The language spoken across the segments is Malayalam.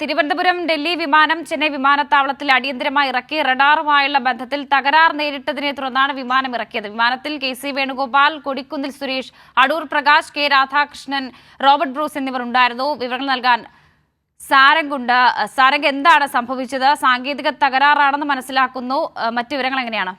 തിരുവനന്തപുരം ഡൽഹി വിമാനം ചെന്നൈ വിമാനത്താവളത്തിൽ അടിയന്തരമായി ഇറക്കി റഡാറുമായുള്ള ബന്ധത്തിൽ തകരാർ നേരിട്ടതിനെ തുടർന്നാണ് വിമാനം ഇറക്കിയത്. വിമാനത്തിൽ K C Venugopal Kodikunnil Suresh Adoor Prakash K Radhakrishnan Robert Bruce എന്നിവർ ഉണ്ടായിരുന്നു. വിവരങ്ങൾ നൽകാൻ സാരംഗുണ്ട്. സാരംഗ് എന്താണ് സംഭവിച്ചത്? സാങ്കേതിക തകരാറാണെന്ന് മനസ്സിലാക്കുന്നു. മറ്റു വിവരങ്ങൾ എങ്ങനെയാണ്?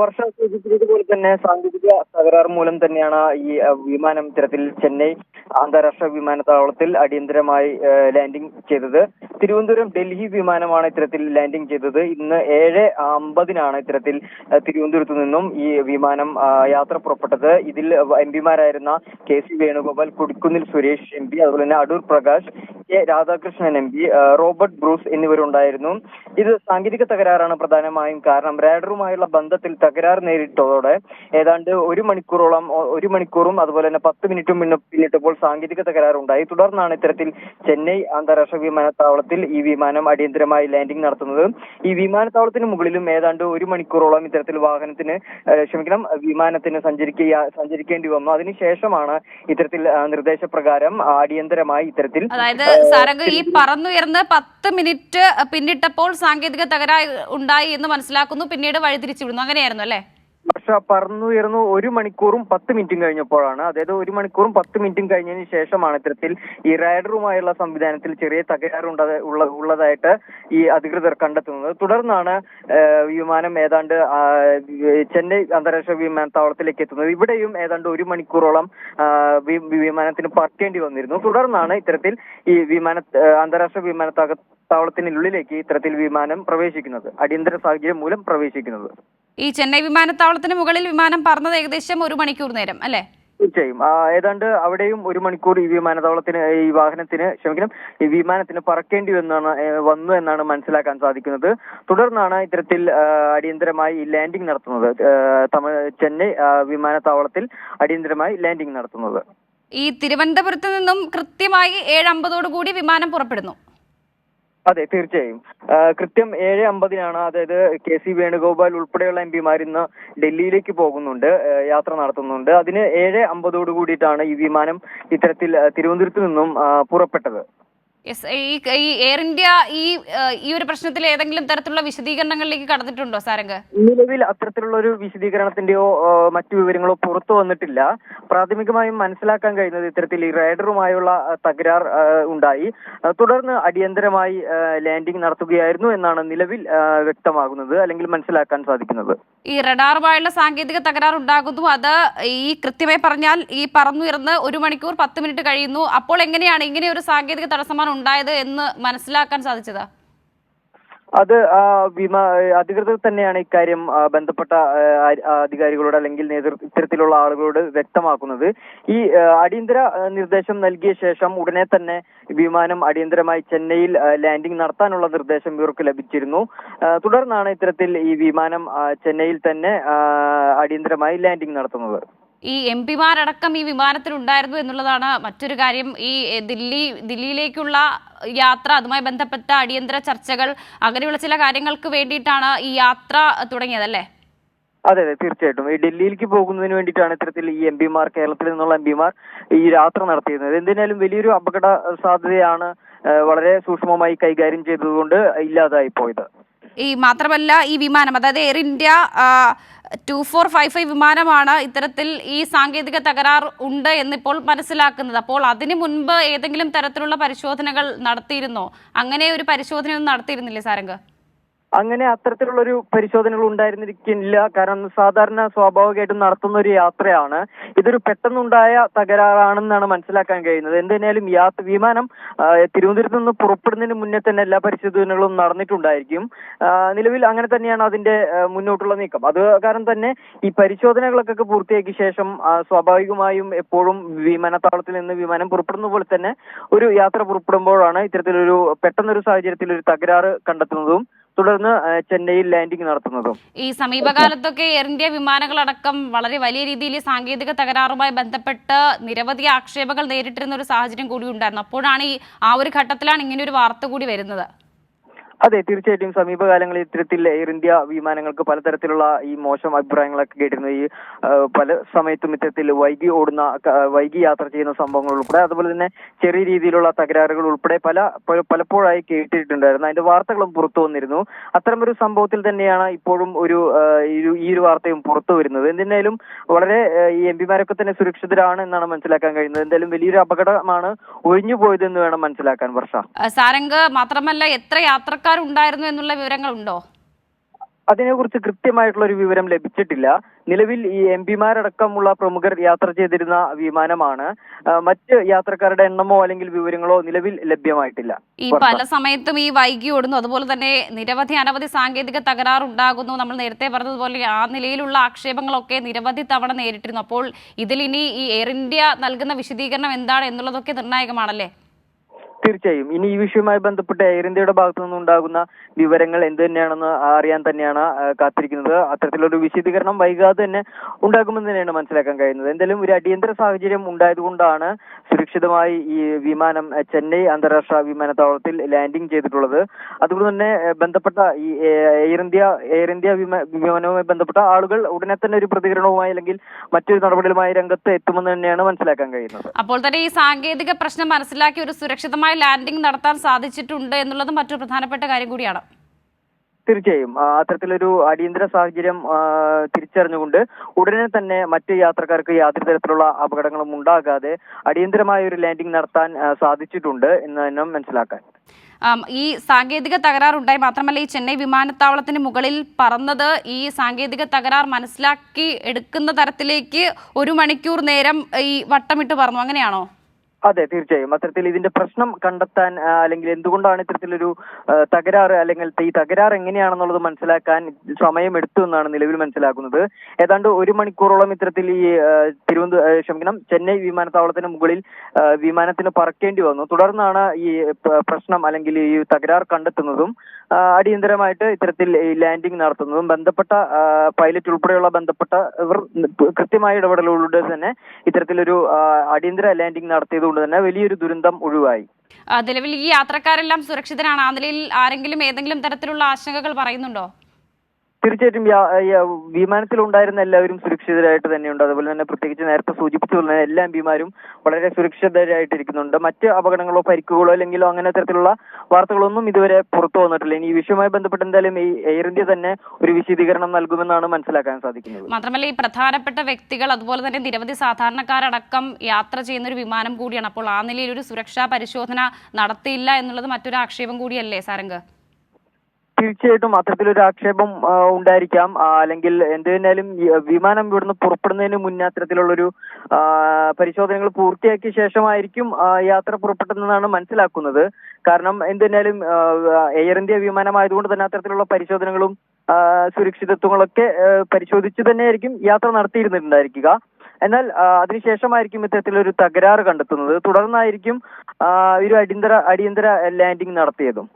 വർഷ സൂചിപ്പിച്ചതുപോലെ തന്നെ സാങ്കേതിക തകരാർ മൂലം തന്നെയാണ് ഈ വിമാനം ഇത്തരത്തിൽ ചെന്നൈ അന്താരാഷ്ട്ര വിമാനത്താവളത്തിൽ അടിയന്തരമായി ലാൻഡിംഗ് ചെയ്തത്. തിരുവനന്തപുരം ഡൽഹി വിമാനമാണ് ഇത്തരത്തിൽ ലാൻഡിംഗ് ചെയ്തത്. ഇന്ന് ഏഴ് അമ്പതിനാണ് ഇത്തരത്തിൽ തിരുവനന്തപുരത്ത് നിന്നും ഈ വിമാനം യാത്ര പുറപ്പെട്ടത്. ഇതിൽ M പിമാരായിരുന്ന K C Venugopal Kodikunnil Suresh M P അതുപോലെ തന്നെ Adoor Prakash K Radhakrishnan M P Robert Bruce എന്നിവരുണ്ടായിരുന്നു. ഇത് സാങ്കേതിക തകരാറാണ് പ്രധാനമായും കാരണം. റാഡറുമായുള്ള ബന്ധത്തിൽ തകരാർ നേരിട്ടതോടെ ഏതാണ്ട് ഒരു മണിക്കൂറോളം ഒരു മണിക്കൂറും അതുപോലെ തന്നെ പത്ത് മിനിറ്റും പിന്ന- പിന്നിട്ടപ്പോൾ സാങ്കേതിക തകരാറുണ്ടായി. തുടർന്നാണ് ഇത്തരത്തിൽ ചെന്നൈ അന്താരാഷ്ട്ര വിമാനത്താവളത്തിൽ ഈ വിമാനം അടിയന്തരമായി ലാൻഡിംഗ് നടത്തുന്നത്. ഈ വിമാനത്താവളത്തിന് മുകളിലും ഏതാണ്ട് ഒരു മണിക്കൂറോളം ഇത്തരത്തിൽ വാഹനത്തിന് ക്ഷമിക്കണം വിമാനത്തിന് സഞ്ചരിക്കുക സഞ്ചരിക്കേണ്ടി വന്നു. അതിനുശേഷമാണ് ഇത്തരത്തിൽ നിർദ്ദേശപ്രകാരം അടിയന്തരമായി ഇത്തരത്തിൽ അതായത് സാരംഗ് ഈ പറന്നുയർന്ന് പത്ത് മിനിറ്റ് പിന്നിട്ടപ്പോൾ സാങ്കേതിക തകരാർ ഉണ്ടായി എന്ന് മനസ്സിലാക്കുന്നു. പിന്നീട് വഴിതിരിച്ചുവിടുന്നു. അങ്ങനെയായിരുന്നു അല്ലേ? പക്ഷെ പറന്നുയർന്നു ഒരു മണിക്കൂറും പത്ത് മിനിറ്റും കഴിഞ്ഞപ്പോഴാണ് അതായത് ഒരു മണിക്കൂറും പത്ത് മിനിറ്റും കഴിഞ്ഞതിന് ശേഷമാണ് ഇത്തരത്തിൽ ഈ റൈഡറുമായുള്ള സംവിധാനത്തിൽ ചെറിയ തകരാറുണ്ട ഉള്ള ഉള്ളതായിട്ട് ഈ അധികൃതർ കണ്ടെത്തുന്നത്. തുടർന്നാണ് വിമാനം ഏതാണ്ട് ചെന്നൈ അന്താരാഷ്ട്ര വിമാനത്താവളത്തിലേക്ക് എത്തുന്നത്. ഇവിടെയും ഏതാണ്ട് ഒരു മണിക്കൂറോളം വിമാനത്തിന് പറക്കേണ്ടി വന്നിരുന്നു. തുടർന്നാണ് ഇത്തരത്തിൽ ഈ വിമാന അന്താരാഷ്ട്ര വിമാനത്താവളത്തിനുള്ളിലേക്ക് ഇത്തരത്തിൽ വിമാനം പ്രവേശിക്കുന്നത് അടിയന്തര സാഹചര്യം മൂലം പ്രവേശിക്കുന്നത്. ഈ ചെന്നൈ വിമാനത്താവളത്തിന് മുകളിൽ വിമാനം പറന്നത് ഏകദേശം ഒരു മണിക്കൂർ നേരം അല്ലേ? തീർച്ചയായും. ഏതാണ്ട് അവിടെയും ഒരു മണിക്കൂർ ഈ വിമാനത്താവളത്തിന് ഈ വാഹനത്തിന് ക്ഷമിക്കണം ഈ വിമാനത്തിന് പറക്കേണ്ടി വന്നാണ് വന്നു എന്നാണ് മനസ്സിലാക്കാൻ സാധിക്കുന്നത്. തുടർന്നാണ് ഇത്തരത്തിൽ അടിയന്തരമായി ലാൻഡിംഗ് നടത്തുന്നത്. തമിഴ് ചെന്നൈ വിമാനത്താവളത്തിൽ അടിയന്തരമായി ലാൻഡിംഗ് നടത്തുന്നത്. ഈ തിരുവനന്തപുരത്ത് നിന്നും കൃത്യമായി ഏഴ് അമ്പതോടു കൂടി വിമാനം പുറപ്പെടുന്നു. അതെ തീർച്ചയായും. കൃത്യം ഏഴ് അമ്പതിനാണ് അതായത് കെ സി വേണുഗോപാൽ ഉൾപ്പെടെയുള്ള എം പിമാർ ഇന്ന് ഡൽഹിയിലേക്ക് പോകുന്നുണ്ട് യാത്ര നടത്തുന്നുണ്ട്. അതിന് ഏഴ് അമ്പതോടു കൂടിയിട്ടാണ് ഈ വിമാനം ഇത്തരത്തിൽ തിരുവനന്തപുരത്ത് നിന്നും പുറപ്പെട്ടത്. യെസ് ഈ ഈ എയർ ഇന്ത്യ ഈ ഈ ഒരു പ്രശ്നത്തിൽ ഏതെങ്കിലും തരത്തിലുള്ള വിശദീകരണങ്ങളിലേക്ക് കടന്നിട്ടുണ്ടോ സാരംഗ്? നിലവിൽ അത്തരത്തിലുള്ള ഒരു വിശദീകരണത്തിന്റെയോ മറ്റു വിവരങ്ങളോ പുറത്തു വന്നിട്ടില്ല. പ്രാഥമികമായും മനസ്സിലാക്കാൻ കഴിയുന്നത് ഇത്തരത്തിൽ ഈ റൈഡറുമായുള്ള തകരാർ ഉണ്ടായി. തുടർന്ന് അടിയന്തരമായി ലാൻഡിംഗ് നടത്തുകയായിരുന്നു എന്നാണ് നിലവിൽ വ്യക്തമാകുന്നത് അല്ലെങ്കിൽ മനസ്സിലാക്കാൻ സാധിക്കുന്നത്. ഈ റഡാറുമായുള്ള സാങ്കേതിക തകരാർ ഉണ്ടാകുന്നു. അത് ഈ കൃത്യമായി പറഞ്ഞാൽ ഈ പറന്നുയർന്ന് ഒരു മണിക്കൂർ പത്ത് മിനിറ്റ് കഴിയുന്നു. അപ്പോൾ എങ്ങനെയാണ് ഇങ്ങനെ ഒരു സാങ്കേതിക തടസ്സമാണ് ഉണ്ടായത് എന്ന് മനസ്സിലാക്കാൻ സാധിച്ചതാ? അത് വിമാ അധികൃതർ തന്നെയാണ് ഇക്കാര്യം ബന്ധപ്പെട്ട അധികാരികളോട് അല്ലെങ്കിൽ നേതൃ ഇത്തരത്തിലുള്ള ആളുകളോട് വ്യക്തമാക്കുന്നത്. ഈ അടിയന്തര നിർദ്ദേശം നൽകിയ ശേഷം ഉടനെ തന്നെ വിമാനം അടിയന്തരമായി ചെന്നൈയിൽ ലാൻഡിംഗ് നടത്താനുള്ള നിർദ്ദേശം ഇവർക്ക് ലഭിച്ചിരുന്നു. തുടർന്നാണ് ഇത്തരത്തിൽ ഈ വിമാനം ചെന്നൈയിൽ തന്നെ അടിയന്തരമായി ലാൻഡിംഗ് നടത്തുന്നത്. ഈ എം പിമാരടക്കം ഈ വിമാനത്തിൽ ഉണ്ടായിരുന്നു എന്നുള്ളതാണ് മറ്റൊരു കാര്യം. ഈ ദില്ലി ദില്ലിയിലേക്കുള്ള യാത്ര അതുമായി ബന്ധപ്പെട്ട അടിയന്തര ചർച്ചകൾ അങ്ങനെയുള്ള ചില കാര്യങ്ങൾക്ക് വേണ്ടിയിട്ടാണ് ഈ യാത്ര തുടങ്ങിയതല്ലേ? അതെ അതെ തീർച്ചയായിട്ടും. ഈ ഡൽഹിയിലേക്ക് പോകുന്നതിന് വേണ്ടിയിട്ടാണ് ഇത്തരത്തിൽ ഈ എം പിമാർ കേരളത്തിൽ നിന്നുള്ള എം പിമാർ ഈ യാത്ര നടത്തിയിരുന്നത്. എന്തിനാലും വലിയൊരു അപകട സാധ്യതയാണ് വളരെ സൂക്ഷ്മമായി കൈകാര്യം ചെയ്തതുകൊണ്ട് ഇല്ലാതായി പോയത്. ഈ മാത്രമല്ല ഈ വിമാനം അതായത് Air India two four five five വിമാനമാണ് ഇത്തരത്തിൽ ഈ സാങ്കേതിക തകരാർ ഉണ്ട് എന്നിപ്പോൾ മനസ്സിലാക്കുന്നത്. അപ്പോൾ അതിന് മുൻപ് ഏതെങ്കിലും തരത്തിലുള്ള പരിശോധനകൾ നടത്തിയിരുന്നോ? അങ്ങനെ ഒരു പരിശോധനയൊന്നും നടത്തിയിരുന്നില്ലേ സാരംഗ്? അങ്ങനെ അത്തരത്തിലുള്ളൊരു പരിശോധനകൾ ഉണ്ടായിരുന്നിരിക്കില്ല. കാരണം സാധാരണ സ്വാഭാവികമായിട്ടും നടത്തുന്ന ഒരു യാത്രയാണ്. ഇതൊരു പെട്ടെന്നുണ്ടായ തകരാറാണെന്നാണ് മനസ്സിലാക്കാൻ കഴിയുന്നത്. എന്തായാലും യാത്ര വിമാനം തിരുവനന്തപുരത്ത് നിന്ന് പുറപ്പെടുന്നതിന് മുന്നേ തന്നെ എല്ലാ പരിശോധനകളും നടന്നിട്ടുണ്ടായിരിക്കും. നിലവിൽ അങ്ങനെ തന്നെയാണ് അതിന്റെ മുന്നോട്ടുള്ള നീക്കം. അത് കാരണം തന്നെ ഈ പരിശോധനകളൊക്കെ പൂർത്തിയാക്കിയ ശേഷം സ്വാഭാവികമായും എപ്പോഴും വിമാനത്താവളത്തിൽ നിന്ന് വിമാനം പുറപ്പെടുന്ന പോലെ തന്നെ ഒരു യാത്ര പുറപ്പെടുമ്പോഴാണ് ഇത്തരത്തിലൊരു പെട്ടെന്നൊരു സാഹചര്യത്തിൽ ഒരു തകരാറ് കണ്ടെത്തുന്നതും തുടർന്ന് ചെന്നൈയിൽ ലാൻഡിംഗ് നടത്തുന്നതും. ഈ സമീപകാലത്തൊക്കെ എയർ ഇന്ത്യ വിമാനങ്ങളടക്കം വളരെ വലിയ രീതിയിൽ സാങ്കേതിക തകരാറുമായി ബന്ധപ്പെട്ട് നിരവധി ആക്ഷേപങ്ങൾ നേരിട്ടിരുന്ന ഒരു സാഹചര്യം കൂടി ഉണ്ടായിരുന്നു. അപ്പോഴാണ് ഈ ആ ഒരു ഘട്ടത്തിലാണ് ഇങ്ങനെ ഒരു വാർത്ത കൂടി വരുന്നത്. അതെ തീർച്ചയായിട്ടും സമീപകാലങ്ങളിൽ ഇത്തരത്തിൽ എയർ ഇന്ത്യ വിമാനങ്ങൾക്ക് പലതരത്തിലുള്ള ഈ മോശം അഭിപ്രായങ്ങളൊക്കെ കേട്ടിരുന്നു. ഈ പല സമയത്തും ഇത്തരത്തിൽ വൈകി ഓടുന്ന വൈകി യാത്ര ചെയ്യുന്ന സംഭവങ്ങൾ ഉൾപ്പെടെ അതുപോലെ തന്നെ ചെറിയ രീതിയിലുള്ള തകരാറുകൾ ഉൾപ്പെടെ പല പല- പലപ്പോഴായി കേട്ടിട്ടുണ്ടായിരുന്നു. അതിന്റെ വാർത്തകളും പുറത്തു വന്നിരുന്നു. അത്തരമൊരു സംഭവത്തിൽ തന്നെയാണ് ഇപ്പോഴും ഒരു ഈ ഒരു- വാർത്തയും പുറത്തു വരുന്നത്. എന്തിനായാലും വളരെ ഈ എം പിമാരൊക്കെ തന്നെ സുരക്ഷിതരാണ് എന്നാണ് മനസ്സിലാക്കാൻ കഴിയുന്നത്. എന്തായാലും വലിയൊരു അപകടമാണ് ഒഴിഞ്ഞു പോയതെന്ന് വേണം മനസ്സിലാക്കാൻ വർഷ. സാരംഗ് മാത്രമല്ല എത്ര യാത്രക്കാരുണ്ടായിരുന്നു എന്നുള്ള വിവരങ്ങളുണ്ടോ? അതിനെക്കുറിച്ച് കൃത്യമായിട്ടുള്ള ഒരു വിവരം ലഭിച്ചിട്ടില്ല. നിലവിൽ ഈ എം പിമാരടക്കമുള്ള പ്രമുഖർ യാത്ര ചെയ്തിരുന്ന വിമാനമാണ്. മറ്റ് യാത്രക്കാരുടെ എണ്ണമോ അല്ലെങ്കിൽ വിവരങ്ങളോ നിലവിൽ ലഭ്യമായിട്ടില്ല. ഈ പല സമയത്തും ഈ വൈകി ഓടുന്നു. അതുപോലെ തന്നെ നിരവധി അനവധി സാങ്കേതിക തകരാറുണ്ടാകുന്നു. നമ്മൾ നേരത്തെ പറഞ്ഞതുപോലെ ആ നിലയിലുള്ള ആക്ഷേപങ്ങളൊക്കെ നിരവധി തവണ നേരിട്ടിരുന്നു. അപ്പോൾ ഇതിലിനി ഈ എയർ ഇന്ത്യ നൽകുന്ന വിശദീകരണം എന്താണ് എന്നുള്ളതൊക്കെ നിർണായകമാണല്ലേ? തീർച്ചയായും. ഇനി ഈ വിഷയവുമായി ബന്ധപ്പെട്ട് എയർ ഇന്ത്യയുടെ ഭാഗത്തു നിന്നുണ്ടാകുന്ന വിവരങ്ങൾ എന്ത് തന്നെയാണെന്ന് അറിയാൻ തന്നെയാണ് കാത്തിരിക്കുന്നത്. അത്തരത്തിലൊരു വിശദീകരണം വൈകാതെ തന്നെ ഉണ്ടാകുമെന്ന് തന്നെയാണ് മനസ്സിലാക്കാൻ കഴിയുന്നത്. എന്തായാലും ഒരു അടിയന്തര സാഹചര്യം ഉണ്ടായതുകൊണ്ടാണ് സുരക്ഷിതമായി ഈ വിമാനം ചെന്നൈ അന്താരാഷ്ട്ര വിമാനത്താവളത്തിൽ ലാൻഡിംഗ് ചെയ്തിട്ടുള്ളത്. അതുകൊണ്ട് തന്നെ ബന്ധപ്പെട്ട ഈ എയർ ഇന്ത്യ എയർ ഇന്ത്യ വിമാനവുമായി ബന്ധപ്പെട്ട ആളുകൾ ഉടനെ തന്നെ ഒരു പ്രതികരണവുമായി അല്ലെങ്കിൽ മറ്റൊരു നടപടികളുമായി രംഗത്ത് എത്തുമെന്ന് തന്നെയാണ് മനസ്സിലാക്കാൻ കഴിയുന്നത്. അപ്പോൾ തന്നെ ഈ സാങ്കേതിക പ്രശ്നം മനസ്സിലാക്കി ഒരു സുരക്ഷിതമായ ലാൻഡിംഗ് നടത്താൻ സാധിച്ചിട്ടുണ്ട് എന്നുള്ളത് മറ്റൊരു പ്രധാനപ്പെട്ട കാര്യം കൂടിയാണ്. തീർച്ചയായും. അത്തരത്തിലൊരു അടിയന്തര സാഹചര്യം തിരിച്ചറിഞ്ഞുകൊണ്ട് ഉടനെ തന്നെ മറ്റ് യാത്രക്കാർക്ക് യാതൊരു തരത്തിലുള്ള അപകടങ്ങളും ഉണ്ടാകാതെ അടിയന്തരമായ ഒരു ലാൻഡിംഗ് നടത്താൻ സാധിച്ചിട്ടുണ്ട് എന്ന് തന്നെ മനസ്സിലാക്കാൻ. ഈ സാങ്കേതിക തകരാറുണ്ടായി. മാത്രമല്ല ഈ ചെന്നൈ വിമാനത്താവളത്തിന് മുകളിൽ പറന്നത് ഈ സാങ്കേതിക തകരാർ മനസ്സിലാക്കി എടുക്കുന്ന തരത്തിലേക്ക് ഒരു മണിക്കൂർ നേരം ഈ വട്ടമിട്ട് പറഞ്ഞു അങ്ങനെയാണോ? അതെ തീർച്ചയായും. അത്തരത്തിൽ ഇതിന്റെ പ്രശ്നം കണ്ടെത്താൻ അല്ലെങ്കിൽ എന്തുകൊണ്ടാണ് ഇത്തരത്തിലൊരു തകരാറ് അല്ലെങ്കിൽ ഈ തകരാറ് എങ്ങനെയാണെന്നുള്ളത് മനസ്സിലാക്കാൻ സമയമെടുത്തു എന്നാണ് നിലവിൽ മനസ്സിലാക്കുന്നത്. ഏതാണ്ട് ഒരു മണിക്കൂറോളം ഇത്തരത്തിൽ ഈ തിരുവനന്തപുരം ക്ഷമിക്കണം ചെന്നൈ വിമാനത്താവളത്തിന് മുകളിൽ വിമാനത്തിന് പറക്കേണ്ടി വന്നു. തുടർന്നാണ് ഈ പ്രശ്നം അല്ലെങ്കിൽ ഈ തകരാർ കണ്ടെത്തുന്നതും അടിയന്തരമായിട്ട് ഇത്തരത്തിൽ ലാൻഡിംഗ് നടത്തുന്നതും ബന്ധപ്പെട്ട പൈലറ്റ് ഉൾപ്പെടെയുള്ള ബന്ധപ്പെട്ട ഇവർ കൃത്യമായ ഇടപെടലുകളുടെ തന്നെ ഇത്തരത്തിലൊരു അടിയന്തര ലാൻഡിംഗ് നടത്തിയതുകൊണ്ട് തന്നെ വലിയൊരു ദുരന്തം ഒഴിവായി. നിലവിൽ ഈ യാത്രക്കാരെല്ലാം സുരക്ഷിതരാണ്. ആ ആരെങ്കിലും ഏതെങ്കിലും തരത്തിലുള്ള ആശങ്കകൾ പറയുന്നുണ്ടോ? തീർച്ചയായിട്ടും വിമാനത്തിലുണ്ടായിരുന്ന എല്ലാവരും സുരക്ഷിതരായിട്ട് തന്നെയുണ്ട്. അതുപോലെ തന്നെ പ്രത്യേകിച്ച് നേരത്തെ സൂചിപ്പിച്ചതുപോലെ തന്നെ എല്ലാ എംപിമാരും വളരെ സുരക്ഷിതരായിട്ടിരിക്കുന്നുണ്ട്. മറ്റ് അപകടങ്ങളോ പരിക്കുകളോ അല്ലെങ്കിലോ അങ്ങനെ തരത്തിലുള്ള വാർത്തകളൊന്നും ഇതുവരെ പുറത്തു വന്നിട്ടില്ല. ഇനി ഈ വിഷയവുമായി ബന്ധപ്പെട്ട് എന്തായാലും ഈ എയർ ഇന്ത്യ തന്നെ ഒരു വിശദീകരണം നൽകുമെന്നാണ് മനസ്സിലാക്കാൻ സാധിക്കുന്നത്. മാത്രമല്ല ഈ പ്രധാനപ്പെട്ട വ്യക്തികൾ അതുപോലെ തന്നെ നിരവധി സാധാരണക്കാരടക്കം യാത്ര ചെയ്യുന്ന ഒരു വിമാനം കൂടിയാണ്. അപ്പോൾ ആ നിലയിൽ ഒരു സുരക്ഷാ പരിശോധന നടത്തിയില്ല എന്നുള്ളത് മറ്റൊരു ആക്ഷേപം കൂടിയല്ലേ സാരംഗ്? തീർച്ചയായിട്ടും അത്തരത്തിലൊരു ആക്ഷേപം ഉണ്ടായിരിക്കാം. അല്ലെങ്കിൽ എന്ത് തന്നെയാലും വിമാനം ഇവിടുന്ന് പുറപ്പെടുന്നതിന് മുന്നേ അത്തരത്തിലുള്ളൊരു പരിശോധനകൾ പൂർത്തിയാക്കിയ ശേഷമായിരിക്കും യാത്ര പുറപ്പെട്ടതെന്നാണ് മനസ്സിലാക്കുന്നത്. കാരണം എന്ത് തന്നെയാലും എയർ ഇന്ത്യ വിമാനമായതുകൊണ്ട് തന്നെ അത്തരത്തിലുള്ള പരിശോധനകളും സുരക്ഷിതത്വങ്ങളൊക്കെ പരിശോധിച്ച് തന്നെയായിരിക്കും യാത്ര നടത്തിയിരുന്നിട്ടുണ്ടായിരിക്കുക. എന്നാൽ അതിനുശേഷമായിരിക്കും ഇത്തരത്തിലൊരു തകരാറ് കണ്ടെത്തുന്നത്. തുടർന്നായിരിക്കും ഒരു അടിയന്തര അടിയന്തര ലാൻഡിംഗ് നടത്തിയതും.